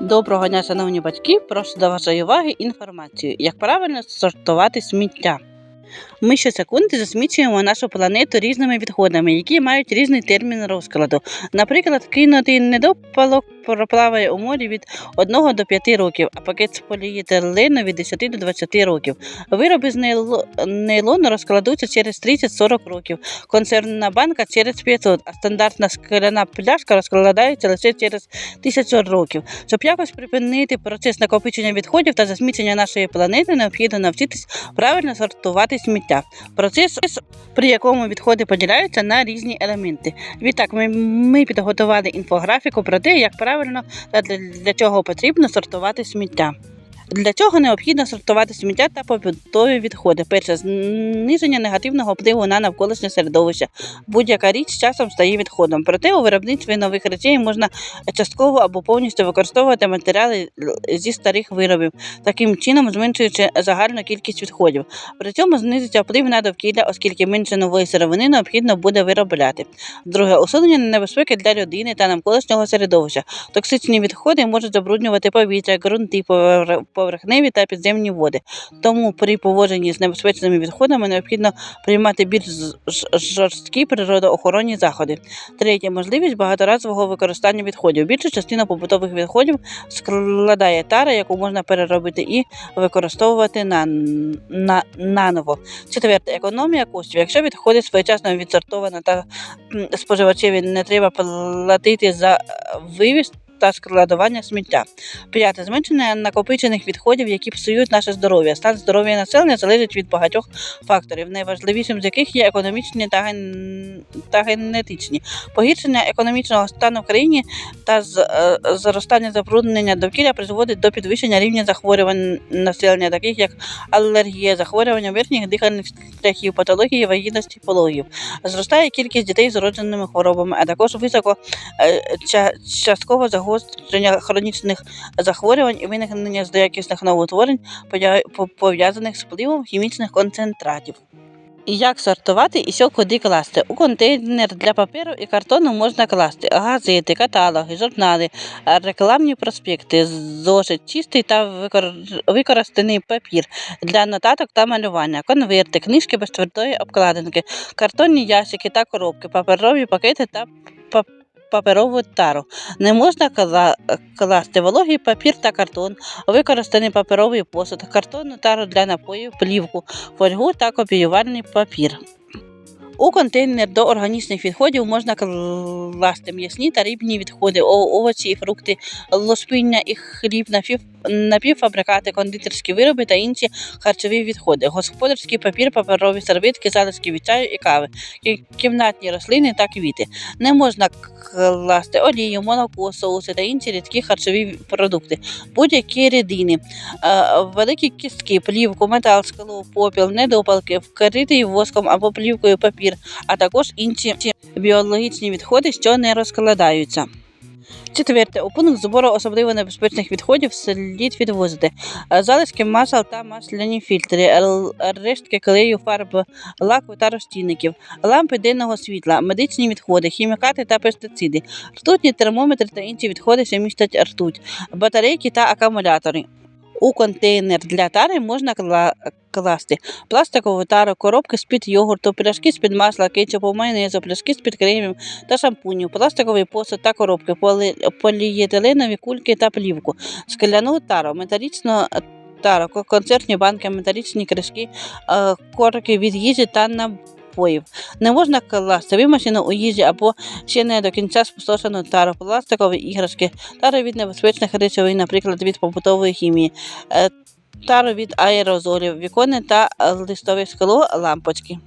Доброго дня, шановні батьки! Прошу до вашої уваги інформацію, як правильно сортувати сміття. Ми щосекунди засмічуємо нашу планету різними відходами, які мають різний термін розкладу. Наприклад, кинутий недопалок проплаває у морі від 1 до 5 років, а пакет з поліетилену від 10 до 20 років. Вироби з нейло- нейлону розкладуться через 30-40 років, консервна банка через 500, а стандартна скляна пляшка розкладається лише через 1000 років. Щоб якось припинити процес накопичення відходів та засмічення нашої планети, необхідно навчитись правильно сортувати сміття. Процес, при якому відходи поділяються на різні елементи. Відтак, ми, ми підготували інфографіку про те, як правильно та для, для чого потрібно сортувати сміття. Для цього необхідно сортувати сміття та побутові відходи. Перше, зниження негативного впливу на навколишнє середовище. Будь-яка річ з часом стає відходом. Проте у виробництві нових речей можна частково або повністю використовувати матеріали зі старих виробів, таким чином зменшуючи загальну кількість відходів. При цьому знизиться вплив на довкілля, оскільки менше нової сировини необхідно буде виробляти. Друге, усунення небезпеки для людини та навколишнього середовища. Токсичні відходи можуть забруднювати повітря, ґрунти, поверхневі та підземні води. Тому при поводженні з небезпечними відходами необхідно приймати більш жорсткі природоохоронні заходи. Третє можливість багаторазового використання відходів. Більша частина побутових відходів складає тара, яку можна переробити і використовувати на, на, наново. Четверте економія коштів. Якщо відходи своєчасно відсортовано та споживачеві не треба платити за вивіз. Та складування сміття. П'яте зменшення накопичених відходів, які псують наше здоров'я. Стан здоров'я населення залежить від багатьох факторів, найважливішим з яких є економічні та, ген... та генетичні. Погіршення економічного стану в країні та з, е, зростання забруднення довкілля призводить до підвищення рівня захворювань населення, таких як алергія, захворювання верхніх дихальних шляхів, патології вагітності пологів. Зростає кількість дітей з уродженими хворобами, а також високо е, ча- частково загострення хронічних захворювань і виникнення злоякісних новоутворень, пов'язаних з впливом хімічних концентратів. Як сортувати і що куди класти? У контейнер для паперу і картону можна класти газети, каталоги, журнали, рекламні проспекти, зошит, чистий та викор- використаний папір для нотаток та малювання, конверти, книжки без твердої обкладинки, картонні ящики та коробки, паперові пакети та паперову тару. Не можна класти вологий папір та картон, використаний паперовий посуд, картонну тару для напоїв, плівку, фольгу та копіювальний папір. У контейнер до органічних відходів можна класти м'ясні та рибні відходи, овочі і фрукти, лошпиння і хліб, напів- напівфабрикати, кондитерські вироби та інші харчові відходи, господарський папір, паперові серветки, залишки від чаю і кави, кімнатні рослини та квіти. Не можна класти олію, молоко, соуси та інші рідкі харчові продукти, будь-які рідини, великі кістки, плівку, метал, скалу, попіл, недопалки, вкритий воском або плівкою папір, а також інші біологічні відходи, що не розкладаються. Четверте, у пункт збору особливо небезпечних відходів слід відвозити е, залишки масел та масляні фільтри, рештки клею, фарб, лаку та розчинників, лампи денного світла, медичні відходи, хімікати та пестициди, ртутні термометри та інші відходи, що містять ртуть, батарейки та акумулятори. У контейнер для тари можна класти пластикову тару, коробки з-під йогурту, пляшки з-під масла, кетчупу, майонезу, пляшки з-під кремів та шампунів, пластиковий посуд та коробки, полі... полієтиленові кульки та плівку, скляну тару, металічну тару, концертні банки, металічні кришки, е, корки від їжі та напоїв. Не можна класти вимашену у їжі або ще не до кінця спустошену тару, пластикові іграшки, тари від небезпечних речовин, наприклад, від побутової хімії, е, тару від аерозолів, вікони та листове скло, лампочки.